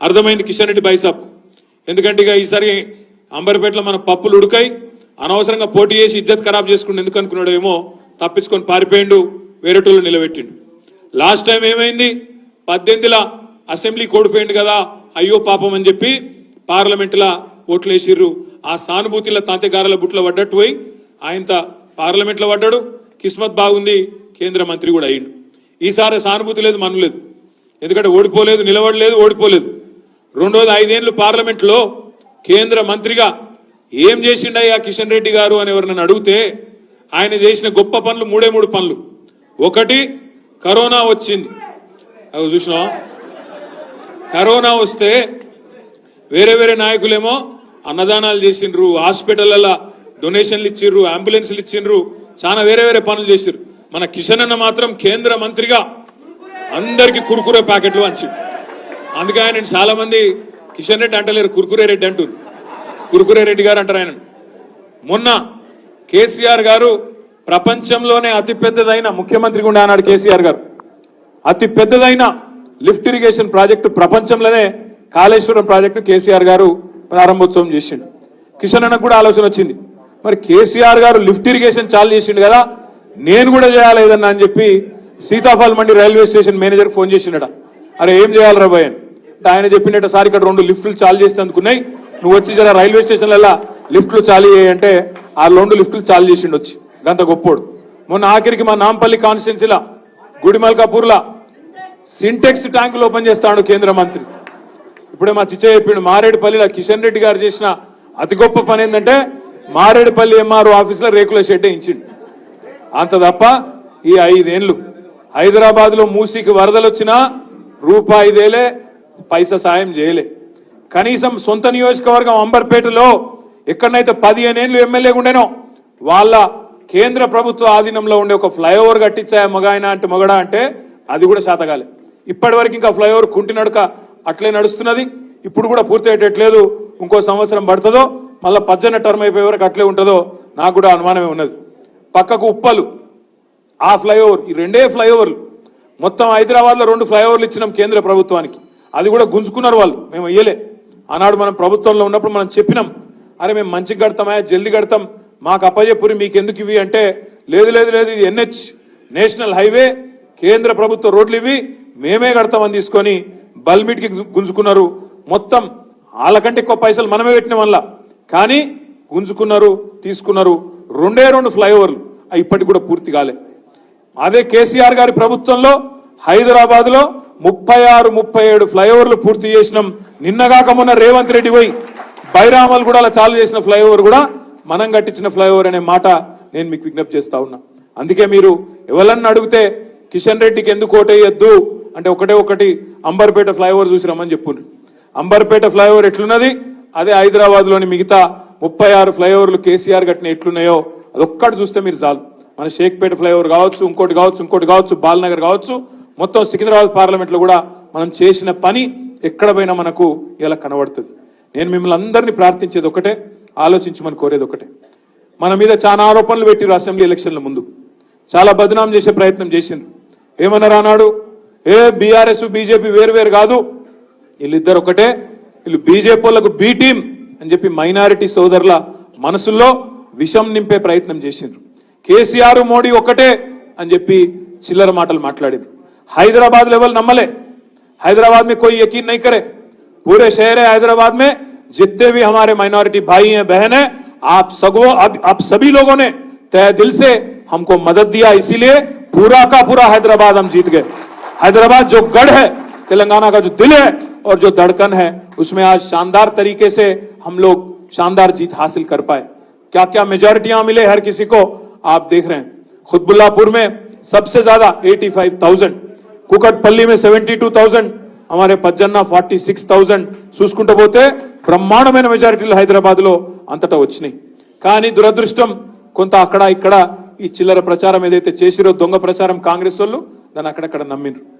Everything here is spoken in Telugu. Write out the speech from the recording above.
అర్థమైంది కిషన్ రెడ్డి బైసాబ్ ఎందుకంటే ఇక ఈసారి అంబర్పేటలో మన పప్పులు ఉడకాయి అనవసరంగా పోటీ చేసి ఇజ్జత్ ఖరాబ్ చేసుకుని ఎందుకు అనుకున్నాడేమో తప్పించుకొని పారిపోయిండు వేరేటోళ్ళు నిలబెట్టిండు. లాస్ట్ టైం ఏమైంది? పద్దెనిమిదిలా అసెంబ్లీ కోడిపోయిండు కదా అయ్యో పాపం అని చెప్పి పార్లమెంటులా ఓట్లు వేసిర్రు. ఆ సానుభూతిలో తాతగారుల బుట్లో పడ్డట్టు పోయి ఆయనత పార్లమెంట్లో పడ్డాడు. కిస్మత్ బాగుంది కేంద్ర మంత్రి కూడా అయ్యిండు. ఈసారి సానుభూతి లేదు మను లేదు. ఎందుకంటే ఓడిపోలేదు నిలబడలేదు ఓడిపోలేదు. రెండోది ఐదేళ్ళు పార్లమెంట్లో కేంద్ర మంత్రిగా ఏం చేసిండయ్యా కిషన్ రెడ్డి గారు అని ఎవరినైనా అడిగితే ఆయన చేసిన గొప్ప పనులు మూడే మూడు పనులు. ఒకటి కరోనా వచ్చింది. అవి చూసినా కరోనా వస్తే వేరే వేరే నాయకులేమో అన్నదానాలు చేసిండ్రు హాస్పిటల్ల డొనేషన్లు ఇచ్చిండ్రు అంబులెన్స్లు ఇచ్చిండ్రు చాలా వేరే వేరే పనులు చేసిండ్రు మన కిషన్ అన్న మాత్రం కేంద్ర మంత్రిగా అందరికి కురుకురే ప్యాకెట్లు వంచి అందుకే ఆయన చాలా మంది కిషన్ రెడ్డి అంటలేరు కురుకురే రెడ్డి అంటుంది కురుకురే రెడ్డి గారు అంటారు ఆయన మొన్న కేసీఆర్ గారు ప్రపంచంలోనే అతి పెద్దదైన ముఖ్యమంత్రి కూడా అన్నాడు కేసీఆర్ గారు. అతి పెద్దదైన లిఫ్ట్ ఇరిగేషన్ ప్రాజెక్టు ప్రపంచంలోనే కాళేశ్వరం ప్రాజెక్టు కేసీఆర్ గారు ప్రారంభోత్సవం చేసిండు. కిషన్ అన్నకు కూడా ఆలోచన వచ్చింది. మరి కేసీఆర్ గారు లిఫ్ట్ ఇరిగేషన్ చాలు చేసిండు కదా నేను కూడా చేయాలి ఏదన్నా అని చెప్పి Sitaphal Mandi railway station manager phone చేసిండట. అరే ఏం చేయాలి రాబోయే ఆయన చెప్పినట్టుసారి ఇక్కడ రెండు లిఫ్ట్లు చాలు చేస్తే అందుకున్నాయి. నువ్వు వచ్చి జర రైల్వే స్టేషన్లలో లిఫ్ట్లు చాలు అంటే ఆ రెండు లిఫ్ట్లు చాలు చేసిండు వచ్చి గంత గొప్పోడు. మొన్న ఆఖరికి మా నాంపల్లి కాన్స్టిట్యున్సీలా గుడిమల్కాపూర్లా సింటెక్స్ ట్యాంకులు ఓపెన్ చేస్తాడు కేంద్ర మంత్రి. ఇప్పుడే మా చిచ్చ చెప్పిండు మారేడుపల్లిలో కిషన్ రెడ్డి గారు చేసిన అతి గొప్ప పని ఏంటంటే మారేడుపల్లి ఎంఆర్ఓ ఆఫీస్లో రేకుల షెడ్ ఇచ్చిండు అంత తప్ప ఈ ఐదేండ్లు. హైదరాబాద్లో మూసీకి వరదలు వచ్చినా రూపాయిదేలే పైసా సాయం చేయలే. కనీసం సొంత నియోజకవర్గం అంబర్పేటలో ఎక్కడనైతే పదిహేను ఏళ్ళు ఎమ్మెల్యే ఉండేనో వాళ్ళ కేంద్ర ప్రభుత్వ ఆధీనంలో ఉండే ఒక ఫ్లైఓవర్ కట్టించాయా మగాయన అంటే మొగడా అంటే అది కూడా శాతగాలే. ఇప్పటి వరకు ఇంకా ఫ్లైఓవర్ కుంటి నడక అట్లే నడుస్తున్నది. ఇప్పుడు కూడా పూర్తి అయ్యేటట్లేదు ఇంకో సంవత్సరం పడుతుందో మళ్ళీ పద్దెన టర్మ్ అయిపోయే వరకు అట్లే ఉంటుందో నాకు కూడా అనుమానమే ఉన్నది. పక్కకు ఉప్పలు ఆ ఫ్లైఓవర్ ఈ రెండే ఫ్లైఓవర్లు. మొత్తం హైదరాబాద్లో రెండు ఫ్లైఓవర్లు ఇచ్చినాం కేంద్ర ప్రభుత్వానికి. అది కూడా గుంజుకున్నారు వాళ్ళు. మేము ఇయ్యలే ఆనాడు మనం ప్రభుత్వంలో ఉన్నప్పుడు మనం చెప్పినాం అరే మేము మంచిగా కడతామా? జల్దీ కడతాం. మాకు అప్పజెప్పురి మీకు ఎందుకు ఇవి? అంటే లేదు లేదు లేదు ఇది ఎన్హెచ్ నేషనల్ హైవే కేంద్ర ప్రభుత్వ రోడ్లు ఇవి మేమే కడతామని తీసుకొని బల్మిట్కి గుంజుకున్నారు. మొత్తం వాళ్ళకంటే ఎక్కువ పైసలు మనమే పెట్టిన వల్ల కానీ గుంజుకున్నారు తీసుకున్నారు. రెండే రెండు ఫ్లైఓవర్లు. అవి ఇప్పటికి కూడా పూర్తి కాలే. అదే కేసీఆర్ గారి ప్రభుత్వంలో హైదరాబాద్లో ముప్పై ఆరు ముప్పై ఏడు ఫ్లైఓవర్లు పూర్తి చేసినాం. నిన్నగాక మొన్న రేవంత్ రెడ్డి పోయి బైరామల్ కూడా అలా చాలు చేసిన ఫ్లైఓవర్ కూడా మనం కట్టించిన ఫ్లైఓవర్ అనే మాట నేను మీకు విజ్ఞప్తి చేస్తా ఉన్నా. అందుకే మీరు ఎవరన్నా అడిగితే కిషన్ రెడ్డికి ఎందుకు ఓటేయద్దు అంటే ఒకటే ఒకటి అంబర్పేట ఫ్లైఓవర్ చూసి రమ్మని చెప్పుండ్రు. అంబర్పేట ఫ్లైఓవర్ ఎట్లున్నది? అదే హైదరాబాద్లోని మిగతా ముప్పై ఆరు ఫ్లైఓవర్లు కేసీఆర్ కట్టిన ఎట్లున్నాయో అదొక్కటి చూస్తే మీరు చాలు. మన షేక్పేట ఫ్లైఓవర్ కావచ్చు ఇంకోటి కావచ్చు ఇంకోటి కావచ్చు బాలనగర్ కావచ్చు మొత్తం సికింద్రాబాద్ పార్లమెంట్లో కూడా మనం చేసిన పని ఎక్కడ పోయినా మనకు ఇలా కనబడుతుంది. నేను మిమ్మల్ని అందరినీ ప్రార్థించేది ఒకటే ఆలోచించమని కోరేది ఒకటే. మన మీద చాలా ఆరోపణలు పెట్టిరు అసెంబ్లీ ఎలక్షన్ల ముందు. చాలా బదనాం చేసే ప్రయత్నం చేసిండ్రు. ఏమన్నారు అన్నాడు ఏ బీఆర్ఎస్ బీజేపీ వేరు వేరు కాదు. వీళ్ళిద్దరు ఒకటే. వీళ్ళు బీజేపీ వాళ్ళకు బీ టీం అని చెప్పి మైనారిటీ సోదరుల మనసుల్లో విషం నింపే ప్రయత్నం చేసిండ్రు. కేసీఆర్ మోడీ ఒకటే అని చెప్పి చిల్లర మాటలు మాట్లాడిండ్రు. हैदराबाद लेवल नमले। हैदराबाद में कोई यकीन नहीं करे। पूरे शहर है हैदराबाद में जितने भी हमारे माइनॉरिटी भाई हैं बहन है आप सगो आप सभी लोगों ने तय दिल से हमको मदद दिया इसीलिए पूरा का पूरा हैदराबाद हम जीत गए। हैदराबाद जो गढ़ है तेलंगाना का जो दिल है और जो धड़कन है उसमें आज शानदार तरीके से हम लोग शानदार जीत हासिल कर पाए। क्या क्या मेजोरिटियाँ मिले हर किसी को आप देख रहे हैं। खुदबुल्लापुर में सबसे ज़्यादा 85,000 కూకట్పల్లి మే సెవెంటీ టూ థౌజండ్ అమారే పజ్జన్న ఫార్టీ సిక్స్ థౌజండ్ చూసుకుంటూ పోతే బ్రహ్మాండమైన మెజారిటీలు హైదరాబాద్లో అంతటా వచ్చినాయి. కానీ దురదృష్టం కొంత అక్కడ ఇక్కడ ఈ చిల్లర ప్రచారం ఏదైతే చేసిరో దొంగ ప్రచారం కాంగ్రెస్ వాళ్ళు దాన్ని అక్కడక్కడ నమ్మిండ్రు.